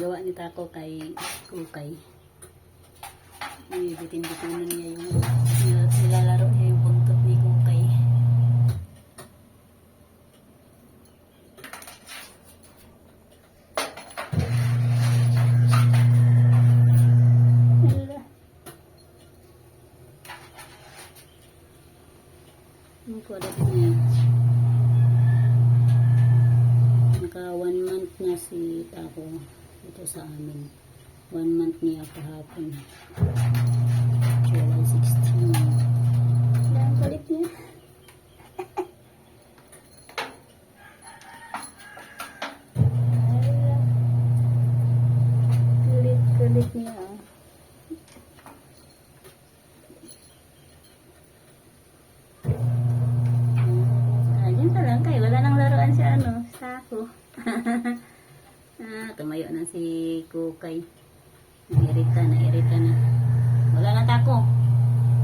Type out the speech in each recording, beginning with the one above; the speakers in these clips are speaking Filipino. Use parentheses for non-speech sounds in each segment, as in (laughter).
ginagawa ni Tako kay Kukay. Bitin-bitinan niya yung nil- nilalaro niya yung buntot ni Kukay. Ang kulat niya. Naka one month na si Tako dito sa amin. One month niya kahapon. July 16. Wala ang kulit niya. (laughs) Hala. Kulit-kulit niya. ah. Ah, dyan ka lang kayo. Wala nang laruan si ano, sa ako. Ah, tumayo na si Kukay. Nairita, nairita na. Wala na tako.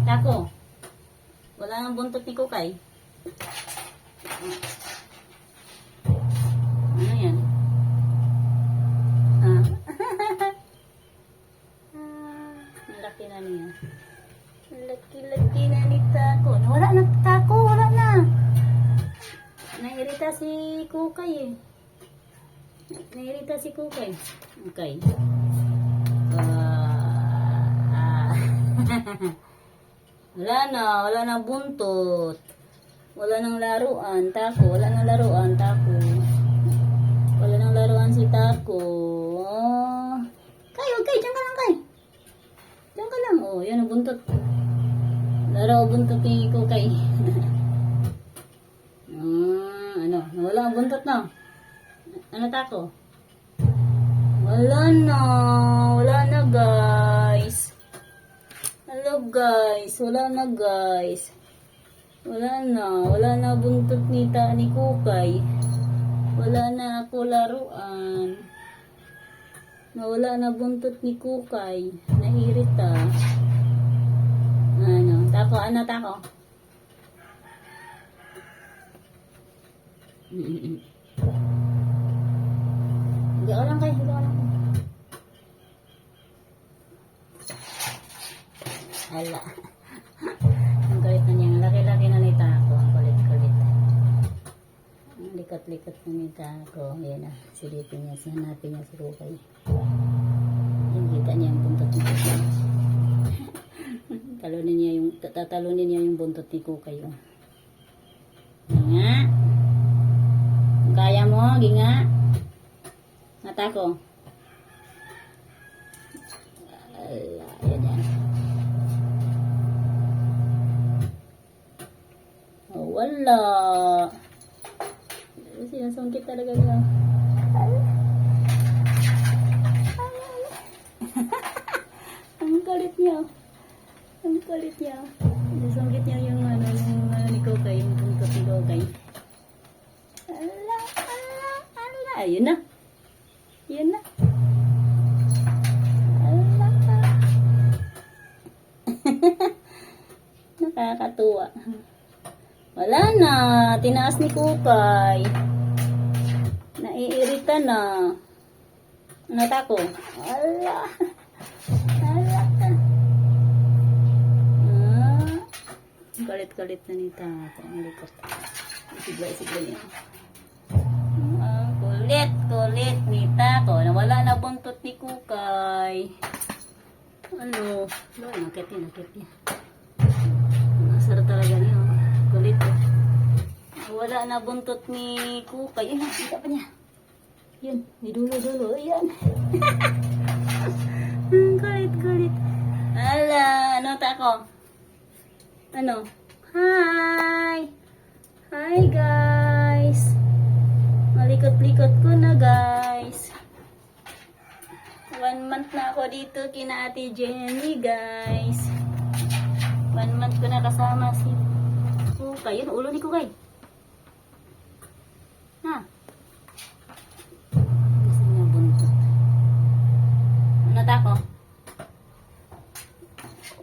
Tako. Wala nang buntot ni Kukay. Ano yan? Ah. (laughs) ah, laki na niya. Laki-laki na ni Tako. Wala na Tako, wala na. Nairita si Kukay eh. Nairita si Kukay. Okay. Ah, ah. (laughs) wala na, wala na buntot. Wala nang laruan, Tako. Wala nang laruan, Tako. Wala nang laruan si Tako. Oh. Kay, okay, diyan ka lang, Kay. Diyan ka lang. Oh, yan ang buntot. Laro buntot ni Kukay. (laughs) Ah, ano? Wala ang buntot na. Ano tako? Wala na. Wala na guys. Hello guys. Wala na guys. Wala na. Wala na buntot ni ta Kukay. Wala na ako laruan. Nawala na buntot ni Kukay. Nairita. Ano? Tako? Ano tako? Mm-mm. Hindi ako lang kayo, hindi ako lang kayo. Hala. ang galit na niya. Ang laki-laki na ni Tako. Ang kulit-kulit. Ang likat-likat na ni. Ayan na. Silipin niya. Hanapin niya si Rukay. Yung kita niya yung buntot ni Kukay. (laughs) talunin niya yung, tatalunin niya yung buntot ni Kukay. Oh. Nga. Kaya mo, ginga. Mata ko. Ala, yan yan. Oh, wala. Talaga niya. (laughs) Ang kulit niya. Ang kulit niya. Sinasungkit niya yung ano, yung ano ni Kokay, yung buntot ni Kokay. Ala, ala, ala. Ayun na. Yun na. Ala. (laughs) Nakakatuwa. Wala na. Tinaas ni Kukay. Naiirita na. Ano tako? Ala. Ala. Ah. Galit-galit na ni Tako. Ang likot. Sigla-sigla niya. Ah, kulit, kulit ni Tako. Nawala na buntot ni Kukay. Ano? Lo, nakit niya, nakit niya. Nasara talaga niya. oh. Kulit. Wala na buntot ni Kukay. Yun, nakita pa niya. Yun, may dulo-dulo. Ayan. (laughs) Ang kulit. Ala, ano Tako? Ano? Hi! Hi guys! Malikot-likot ko na guys. One month na ako dito kina Ate Jenny guys. One month ko na kasama si Kukay. Yun, ulo ni Kukay. Ha? Gusto niya buntot. Ano tako?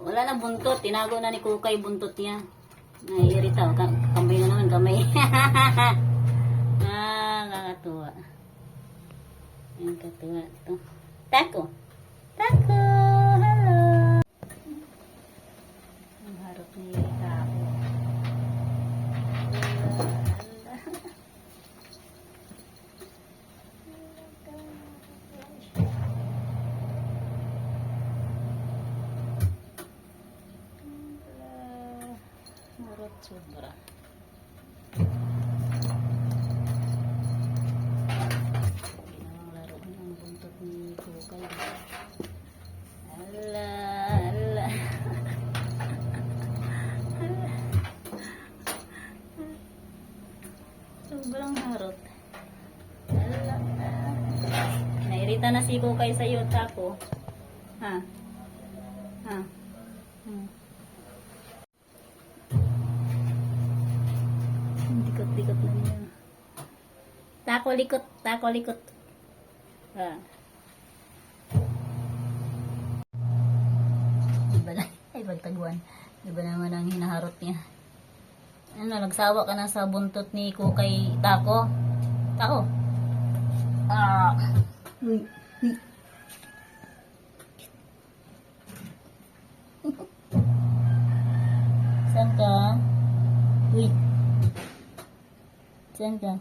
Wala na buntot. Tinago na ni Kukay buntot niya. Naiirita. oh. Ka- Kamay na naman, kamay. (laughs) ah, kakatuwa. Ang katuwa to. Taco. Taco! Hello! Ang harap ni Taco. Harap sobra. Sobrang harot. Ala. Nairita na si Kukay sa iyo, tapo. Ha? Ha? Hmm. Dikot-dikot na (laughs) niya. Tako likot, tako likot. Ah. Iba lang. Ay, bagtaguan. Iba naman ang hinaharot niya. Ano, nagsawa ka na sa buntot ni Kukay Tako? Tako? Ah. Uy, 真真